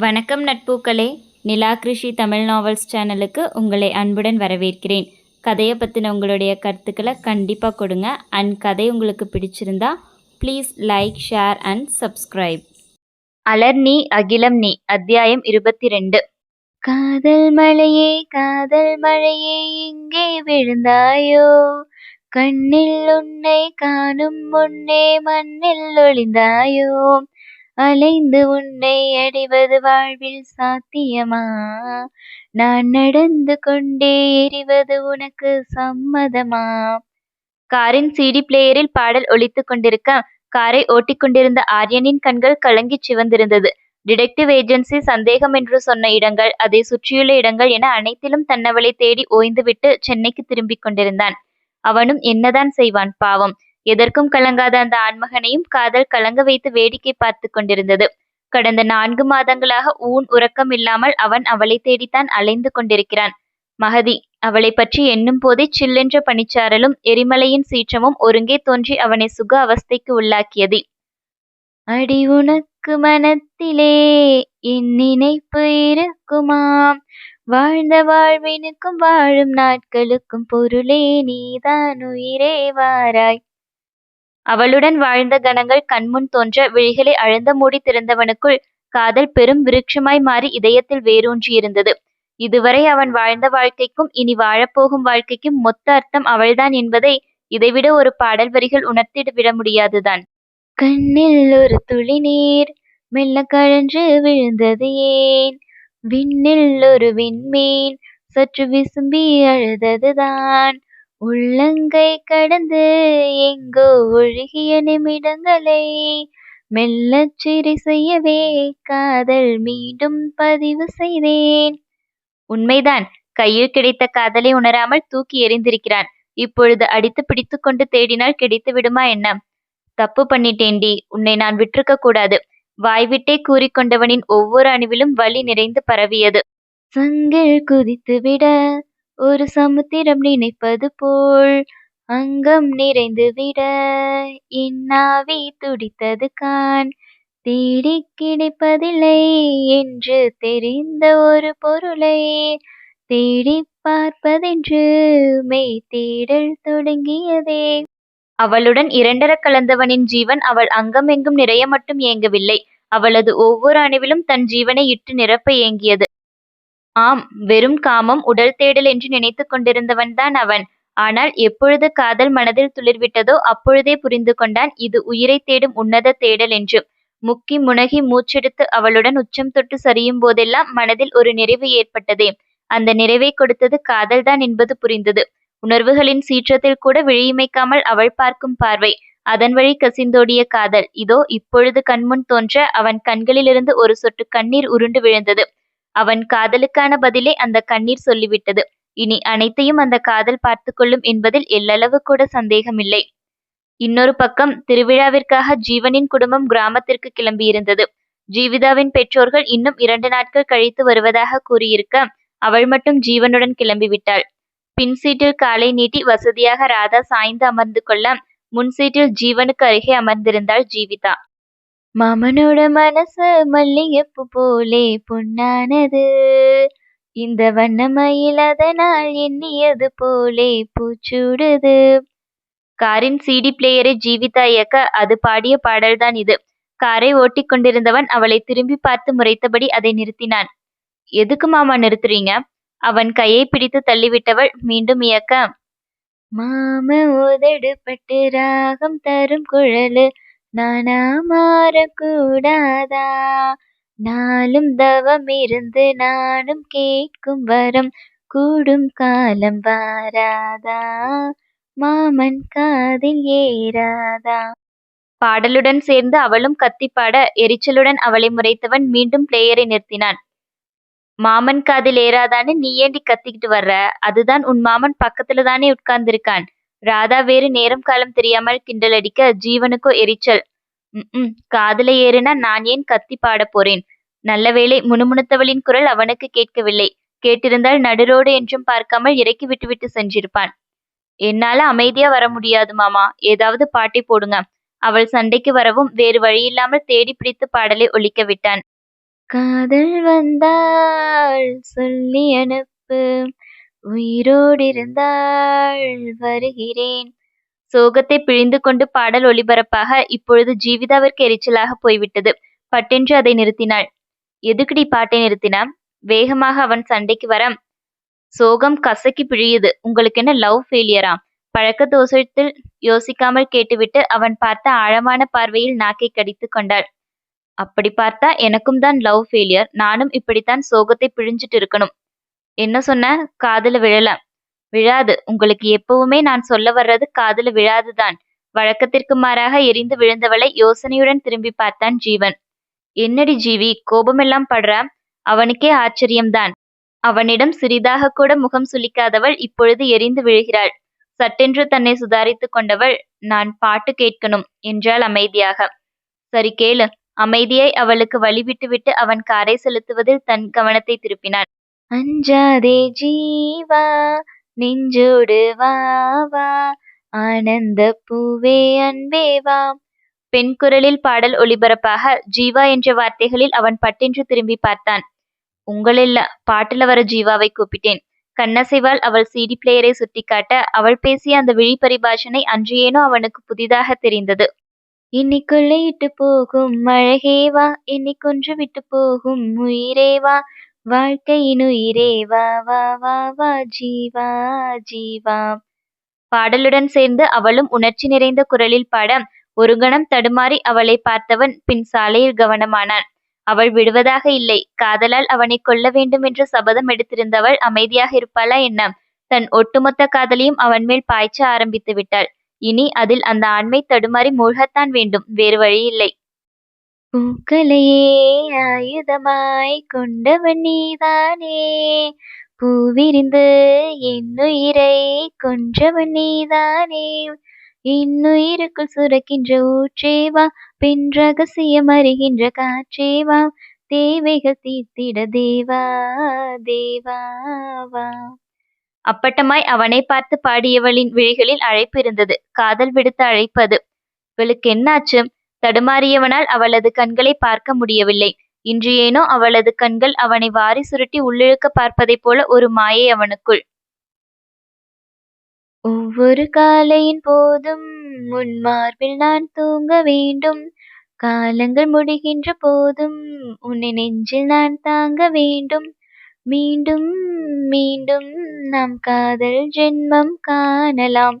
வணக்கம் நட்பூக்களே. நிலா கிருஷி தமிழ் நாவல்ஸ் சேனலுக்கு உங்களை அன்புடன் வரவேற்கிறேன். கதையை பற்றின உங்களுடைய கருத்துக்களை கண்டிப்பாக கொடுங்க. அண்ட் கதை உங்களுக்கு பிடிச்சிருந்தா please like share and subscribe அலர் நீ அகிலம் நீ அத்தியாயம் இருபத்தி ரெண்டு காதல் மழையே காதல் மழையே இங்கே விழுந்தாயோ? கண்ணில் உன்னை காணும் முன்னே மண்ணில் ஒளிந்தாயோ? அலைந்து உன்னை அடைவது வாழ்வில் சாத்தியமா? நான் நடந்து கொண்டே எறிவது உனக்கு சம்மதமா? காரின் சிடி பிளேயரில் பாடல் ஒலித்துக் கொண்டிருக்க காரை ஓட்டிக்கொண்டிருந்த ஆரியனின் கண்கள் கலங்கிச் சிவந்திருந்தது. டிடெக்டிவ் ஏஜென்சி சந்தேகம் என்று சொன்ன இடங்கள் அதை சுற்றியுள்ள இடங்கள் என அனைத்திலும் தன்னவளை தேடி ஓய்ந்துவிட்டு சென்னைக்கு திரும்பிக் கொண்டிருந்தான். அவனும் என்னதான் செய்வான் பாவம். எதற்கும் கலங்காத அந்த ஆண்மகனையும் காதல் கலங்க வைத்து வேடிக்கை பார்த்து கொண்டிருந்தது. கடந்த நான்கு மாதங்களாக ஊன் உறக்கம் இல்லாமல் அவன் அவளை தேடித்தான் அலைந்து கொண்டிருக்கிறான். மகதி அவளை பற்றி எண்ணும் போதே சில்லென்ற பனிச்சாரலும் எரிமலையின் சீற்றமும் ஒருங்கே தோன்றி அவனை சுக அவஸ்தைக்கு உள்ளாக்கியது. அடி உனக்கு மனத்திலே என் நினைப்பு இருக்குமாம். வாழ்ந்த வாழ்வினுக்கும் வாழும் நாட்களுக்கும் பொருளே நீதான். உயிரே வாராய். அவளுடன் வாழ்ந்த கணங்கள் கண்முன் தோன்ற விழிகளை அழுந்த மூடி திறந்தவனுக்குள் காதல் பெரும் விருட்சமாய் மாறி இதயத்தில் வேரூன்றியிருந்தது. இதுவரை அவன் வாழ்ந்த வாழ்க்கைக்கும் இனி வாழப்போகும் வாழ்க்கைக்கும் மொத்த அர்த்தம் அவள்தான் என்பதை இதைவிட ஒரு பாடல் வரிகள் உணர்த்திட விட முடியாதுதான். கண்ணில் ஒரு துளி நீர் மெல்ல கழன்று விழுந்தது ஏன்? விண்ணில் ஒரு விண்மீன் சற்று விசும்பி அழுததுதான். உள்ளங்கை கடந்து எங்கோ ஒழுகிய நிமிடங்களை மெல்லச் சிறை செய்யவே காதல் மீண்டும் பதிவு செய்தேன். உண்மைதான் கையில் கிடைத்த காதலை உணராமல் தூக்கி எறிந்திருக்கிறான். இப்பொழுது அடித்து பிடித்து கொண்டு தேடினால் கிடைத்து விடுமா என்ன? தப்பு பண்ணிட்டேன்டி உன்னை நான் விட்டிருக்க கூடாது. வாய்விட்டே கூறிக்கொண்டவனின் ஒவ்வொரு அணுவிலும் வலி நிறைந்து பரவியது. சங்கில் குதித்து விட ஒரு சமுத்திரம் நினைப்பது போல் அங்கம் நிறைந்து விட இன்னாவி துடித்தது கான். தேடி கிடைப்பதில்லை என்று தெரிந்த ஒரு பொருளை தேடி பார்ப்பதென்று மெய் தேடல் தொடங்கியதே. அவளுடன் இரண்டர கலந்தவனின் ஜீவன் அவள் அங்கமெங்கும் நிறைய மட்டும் ஏங்கவில்லை அவளது ஒவ்வொரு அணுவிலும் தன் ஜீவனை இட்டு நிரப்ப ஏங்கியது ஆம் வெறும் காமம் உடல் தேடல் என்று நினைத்து கொண்டிருந்தவன்தான் அவன். ஆனால் எப்பொழுது காதல் மனதில் துளிர்விட்டதோ அப்பொழுதே புரிந்து கொண்டான் இது உயிரை தேடும் உன்னத தேடல் என்று. முக்கி முனகி மூச்செடுத்து அவளுடன் உச்சம் தொட்டு சரியும் போதெல்லாம் மனதில் ஒரு நிறைவு ஏற்பட்டதே. அந்த நிறைவை கொடுத்தது காதல்தான் என்பது புரிந்தது. உணர்வுகளின் சீற்றத்தில் கூட விழியமைக்காமல் அவள் பார்க்கும் பார்வை. அதன் வழி கசிந்தோடிய காதல். இதோ இப்பொழுது கண்முன் தோன்ற அவன் கண்களிலிருந்து ஒரு சொட்டு கண்ணீர் உருண்டு விழுந்தது. அவன் காதலுக்கான பதிலை அந்த கண்ணீர் சொல்லிவிட்டது. இனி அனைத்தையும் அந்த காதல் பார்த்து கொள்ளும் என்பதில் எல்லளவு கூட சந்தேகமில்லை. இன்னொரு பக்கம் திருவிழாவிற்காக ஜீவனின் குடும்பம் கிராமத்திற்கு கிளம்பியிருந்தது. ஜீவிதாவின் பெற்றோர்கள் இன்னும் இரண்டு நாட்கள் கழித்து வருவதாக கூறியிருக்க அவள் மட்டும் ஜீவனுடன் கிளம்பிவிட்டாள். பின் சீட்டில் காலை நீட்டி வசதியாக ராதா சாய்ந்து அமர்ந்து கொள்ள முன் சீட்டில் ஜீவனுக்கு அருகே அமர்ந்திருந்தாள் ஜீவிதா. மாமனோட மனசு மல்லிகைப்பூ போலே பொன்னானது. இந்த வண்ணமயில் அதனால் எண்ணியது போலே பூச்சூடுது. காரின் சிடி பிளேயரை ஜீவிதா இயக்க அது பாடிய பாடல்தான் இது. காரை ஓட்டிக் கொண்டிருந்தவன் அவளை திரும்பி பார்த்து முறைத்தபடி அதை நிறுத்தினான். எதுக்கு மாமா நிறுத்துறீங்க? அவன் கையை பிடித்து தள்ளிவிட்டவள் மீண்டும் இயக்க. மாம உதடு பட்டு ராகம் தரும் குழலு. நானா மாறக்கூடாதா நாளும் தவம் இருந்து நானும் கேட்கும் வரம் கூடும் காலம் வாராதா? மாமன் காதில் ஏறாதா? பாடலுடன் சேர்ந்து அவளும் கத்திப்பாட எரிச்சலுடன் அவளை முறைத்தவன் மீண்டும் பிளேயரை நிறுத்தினான். மாமன் காதில் ஏறாதான்னு நீ ஏண்டி கத்திக்கிட்டு வர்ற? அதுதான் உன் மாமன் பக்கத்துல தானே உட்கார்ந்திருக்கான். ராதா வேறு நேரம் காலம் தெரியாமல் கிண்டல் அடிக்க ஜீவனுக்கோ எரிச்சல். ம் காதல ஏறுனா நான் ஏன் கத்தி பாட போறேன்? நல்லவேளை முணுமுணுத்தவளின் குரல் அவனுக்கு கேட்கவில்லை. கேட்டிருந்தால் நடுரோடு என்றும் பார்க்காமல் இறக்கி விட்டுவிட்டு சென்றிருப்பான். என்னால அமைதியா வர முடியாது மாமா. ஏதாவது பாட்டை போடுங்க. அவள் சண்டைக்கு வரவும் வேறு வழியில்லாமல் தேடி பிடித்து பாடலை ஒழிக்க விட்டான். காதல் வந்தால் சொல்லி அனுப்பு. உயிரோடிருந்தாள் வருகிறேன். சோகத்தை பிழிந்து கொண்டு பாடல் ஒளிபரப்பாக இப்பொழுது ஜீவிதாவிற்கு எரிச்சலாக போய்விட்டது. பட்டென்று அதை நிறுத்தினாள். எதுக்குடி பாட்டை நிறுத்தினா வேகமாக அவன் சண்டைக்கு வர சோகம் கசக்கி பிழியுது. உங்களுக்கு என்ன லவ் ஃபெயிலியரா பழக்க தோஷத்தில் யோசிக்காமல் கேட்டுவிட்டு அவன் பார்த்த ஆழமான பார்வையில் நாக்கை கடித்து கொண்டாள். அப்படி பார்த்தா எனக்கும் தான் லவ் ஃபெயிலியர். நானும் இப்படித்தான் சோகத்தை பிழிஞ்சிட்டு இருக்கணும் என்ன சொன்ன? காதுல விழலாம் விழாது. உங்களுக்கு எப்பவுமே நான் சொல்ல வர்றது காதுல விழாதுதான். வழக்கத்திற்கு மாறாக எரிந்து விழுந்தவளை யோசனையுடன் திரும்பி பார்த்தான் ஜீவன். என்னடி ஜீவி கோபமெல்லாம் படுற? அவனுக்கே ஆச்சரியம்தான். அவனிடம் சிறிதாக கூட முகம் சுளிக்காதவள் இப்பொழுது எரிந்து விழுகிறாள். சட்டென்று தன்னை சுதாரித்துக் கொண்டவள் நான் பாட்டு கேட்கணும் என்றாள் அமைதியாக. சரி கேளு. அமைதியை அவளுக்கு வழிவிட்டுவிட்டு அவன் காரை செலுத்துவதில் தன் கவனத்தை திருப்பினான். அஞ்சாதே ஜீவா நெஞ்சோடு வா வா. ஆனந்த பூவே அன்பே வா. பெண் குரலில் பாடல் ஒளிபரப்பாக ஜீவா என்ற வார்த்தைகளில் அவன் பட்டென்று திரும்பி பார்த்தான். உங்களில்ல பாட்டுல வர ஜீவாவை கூப்பிட்டேன். கண்ணசைவால் அவள் சிடி பிளேயரை சுட்டிக்காட்ட அவள் பேசிய அந்த விழி பரிபாஷனை அன்று ஏனோ அவனுக்கு புதிதாக தெரிந்தது. இன்னி கொள்ளையிட்டு போகும் அழகேவா இன்னி கொன்று விட்டு போகும் உயிரேவா வாழ்க்கையினுயிரே வா வா வா வா ஜீவா ஜீவா. பாடலுடன் சேர்ந்து அவளும் உணர்ச்சி நிறைந்த குரலில் பாட ஒரு கணம் தடுமாறி அவளை பார்த்தவன் பின் சாலையில் கவனமானான். அவள் விடுவதாக இல்லை. காதலால் அவனை கொல்ல வேண்டும் என்று சபதம் எடுத்திருந்தவள் அமைதியாக இருப்பாளா என்ன? தன் ஒட்டுமொத்த காதலையும் அவன் மேல் பாய்ச்ச ஆரம்பித்து விட்டாள். இனி அதில் அந்த ஆண்மை தடுமாறி மூழ்கத்தான் வேண்டும். வேறு வழியில்லை. பூக்களையே ஆயுதமாய் கொண்டவன் நீதானே. பூவிரிந்து என்னுயிரை கொன்றவன் நீதானே. இன்னுயிருக்குள் சுரக்கின்ற ஊற்றேவா பெண் ரகசியம் அறிகின்ற காற்றேவா தேவைகள் தீர்த்திட தேவா தேவாவா அப்பட்டமாய் அவனை பார்த்து பாடியவளின் விழிகளில் அழைப்பு இருந்தது. காதல் விடுத்த அழைப்பு அது இவளுக்கு என்னாச்சு? தடுமாறியவனால் அவளது கண்களை பார்க்க முடியவில்லை. இன்று ஏனோ அவளது கண்கள் அவனை வாரி சுருட்டி உள்ளிழுக்க பார்ப்பதைப் போல ஒரு மாயை அவனுக்குள். ஒவ்வொரு காலையின் போதும் உன் மார்பில் நான் தூங்க வேண்டும். காலங்கள் முடிகின்ற போதும் உன்னை நெஞ்சில் நான் தாங்க வேண்டும். மீண்டும் மீண்டும் நாம் காதல் ஜென்மம் காணலாம்.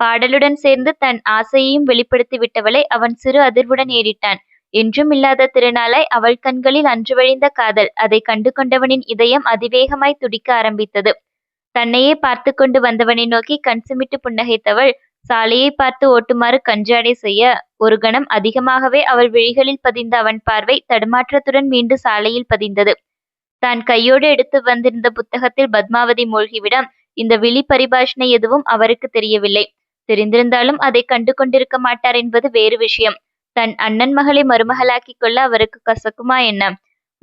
பாடலுடன் சேர்ந்து தன் ஆசையையும் வெளிப்படுத்தி விட்டவளை அவன் சிறு அதிர்வுடன் ஏறிட்டான். என்றும் இல்லாத திருநாளாய் அவள் கண்களில் அன்று வழிந்த காதல் அதை கண்டு கொண்டவனின் இதயம் அதிவேகமாய் துடிக்க ஆரம்பித்தது. தன்னையே பார்த்து கொண்டு வந்தவனை நோக்கி கண் சிமிட்டு புன்னகைத்தவள் சாலையை பார்த்து ஓட்டுமாறு கஞ்சாடை செய்ய ஒரு கணம் அதிகமாகவே அவள் விழிகளில் பதிந்த அவன் பார்வை தடுமாற்றத்துடன் மீண்டு சாலையில் பதிந்தது. தான் கையோடு எடுத்து வந்திருந்த புத்தகத்தில் பத்மாவதி மூழ்கிவிட இந்த விழி பரிபாஷனை எதுவும் அவருக்கு தெரியவில்லை. தெரிந்திருந்தாலும் அதை கண்டு கொண்டிருக்க மாட்டார் என்பது வேறு விஷயம். தன் அண்ணன் மகளை மருமகளாக்கிக் கொள்ள அவருக்கு கசக்குமா என்ன?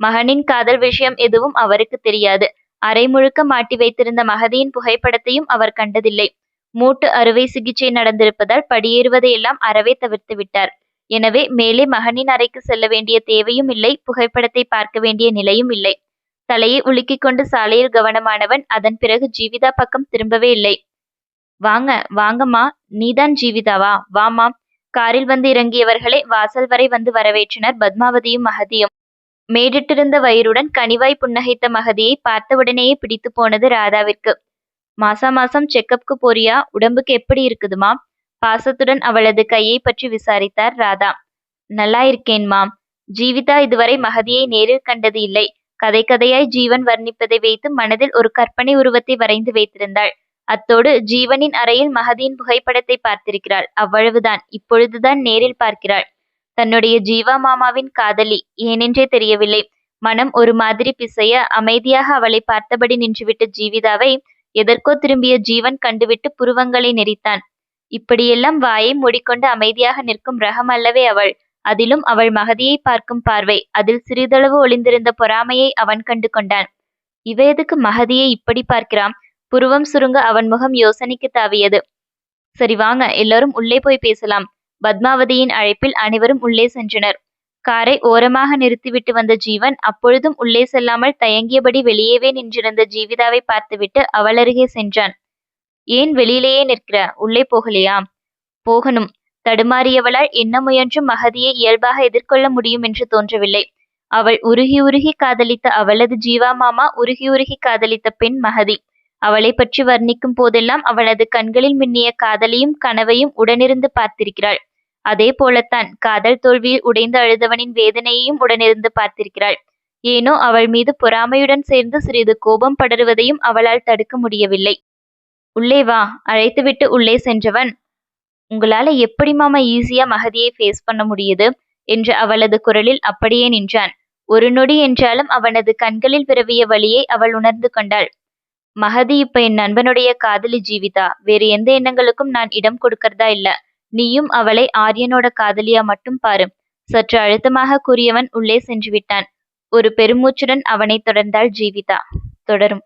மகனின் காதல் விஷயம் எதுவும் அவருக்கு தெரியாது. அரை முழுக்க மாட்டி வைத்திருந்த மகதியின் புகைப்படத்தையும் அவர் கண்டதில்லை. மூட்டு அறுவை சிகிச்சை நடந்திருப்பதால் படியேறுவதையெல்லாம் அறவே தவிர்த்து விட்டார். எனவே மேலே மகனின் அறைக்கு செல்ல வேண்டிய தேவையும் இல்லை புகைப்படத்தை பார்க்க வேண்டிய நிலையும் இல்லை. தலையை உலுக்கிக் கொண்டு சாலையில் கவனமானவன் அதன் பிறகு ஜீவிதா பக்கம் திரும்பவே இல்லை. வாங்க வாங்கம்மா. நீதான் ஜீவிதாவா? வாமா காரில் வந்து இறங்கியவர்களை வாசல் வரை வந்து வரவேற்றனர் பத்மாவதியும் மகதியும். மேடிட்டிருந்த வயிறுடன் கனிவாய் புன்னகைத்த மகதியை பார்த்தவுடனேயே பிடித்து போனது ராதாவிற்கு. மாசா மாசம் செக்கப்க்கு போறியா? உடம்புக்கு எப்படி இருக்குதுமா? பாசத்துடன் அவளது கையை பற்றி விசாரித்தார் ராதா. நல்லா இருக்கேன்மா. ஜீவிதா இதுவரை மகதியை நேரில் கண்டது இல்லை. கதை கதையாய் ஜீவன் வர்ணிப்பதை வைத்து மனதில் ஒரு கற்பனை உருவத்தை வரைந்து வைத்திருந்தாள். அத்தோடு ஜீவனின் அறையில் மகதியின் புகைப்படத்தை பார்த்திருக்கிறாள். அவ்வளவுதான். இப்பொழுதுதான் நேரில் பார்க்கிறாள். தன்னுடைய ஜீவா மாமாவின் காதலி. ஏனென்றே தெரியவில்லை. மனம் ஒரு மாதிரி பிசைய அமைதியாக அவளை பார்த்தபடி நின்றுவிட்ட ஜீவிதாவை எதற்கோ திரும்பிய ஜீவன் கண்டுவிட்டு புருவங்களை நெறித்தான் இப்படியெல்லாம் வாயை மூடிக்கொண்டு அமைதியாக நிற்கும் ரகம் அல்லவே அவள். அதிலும் அவள் மகதியை பார்க்கும் பார்வை. அதில் சிறிதளவு ஒளிந்திருந்த பொறாமையை அவன் கண்டு கொண்டான் இவ எதுக்கு மகதியை இப்படி பார்க்கிறான் புருவம் சுருங்க அவன் முகம் யோசனைக்கு தாவியது. சரி வாங்க எல்லாரும் உள்ளே போய் பேசலாம். பத்மாவதியின் அழைப்பில் அனைவரும் உள்ளே சென்றனர். காரை ஓரமாக நிறுத்திவிட்டு வந்த ஜீவன் அப்பொழுதும் உள்ளே செல்லாமல் தயங்கியபடி வெளியேவே நின்றிருந்த ஜீவிதாவை பார்த்துவிட்டு அவள் அருகே சென்றான். ஏன் வெளியிலேயே நிற்கிற? உள்ளே போகலையா? போகணும். தடுமாறியவளால் என்ன முயன்றும் மகதியை இயல்பாக எதிர்கொள்ள முடியும் என்று தோன்றவில்லை. அவள் உருகி உருகி காதலித்த அவளது ஜீவா மாமா உருகி உருகி காதலித்த பெண் மகதி. அவளை பற்றி வர்ணிக்கும் போதெல்லாம் அவளது கண்களில் மின்னிய காதலையும் கனவையும் உடனிருந்து பார்த்திருக்கிறாள். அதே போலத்தான் காதல் தோல்வியில் உடைந்து அழுதவனின் வேதனையையும் உடனிருந்து பார்த்திருக்கிறாள். ஏனோ அவள் மீது பொறாமையுடன் சேர்ந்து சிறிது கோபம் படருவதையும் அவளால் தடுக்க முடியவில்லை. உள்ளே வா அழைத்துவிட்டு உள்ளே சென்றவன். உங்களால எப்படி மாமா ஈஸியா மகதியை ஃபேஸ் பண்ண முடியுது? என்று அவளது குரலில் அப்படியே நின்றான். ஒரு நொடி என்றாலும் அவனது கண்களில் பிறவிய வழியை அவள் உணர்ந்து கொண்டாள். மகதி இப்ப என் நண்பனுடைய காதலி ஜீவிதா. வேறு எந்த எண்ணங்களுக்கும் நான் இடம் கொடுக்கறதா இல்ல. நீயும் அவளை ஆரியனோட காதலியா மட்டும் பாரு. சற்று அழுத்தமாக கூறியவன் உள்ளே சென்று விட்டான் ஒரு பெருமூச்சுடன் அவனை தொடர்ந்தாள் ஜீவிதா. தொடரும்.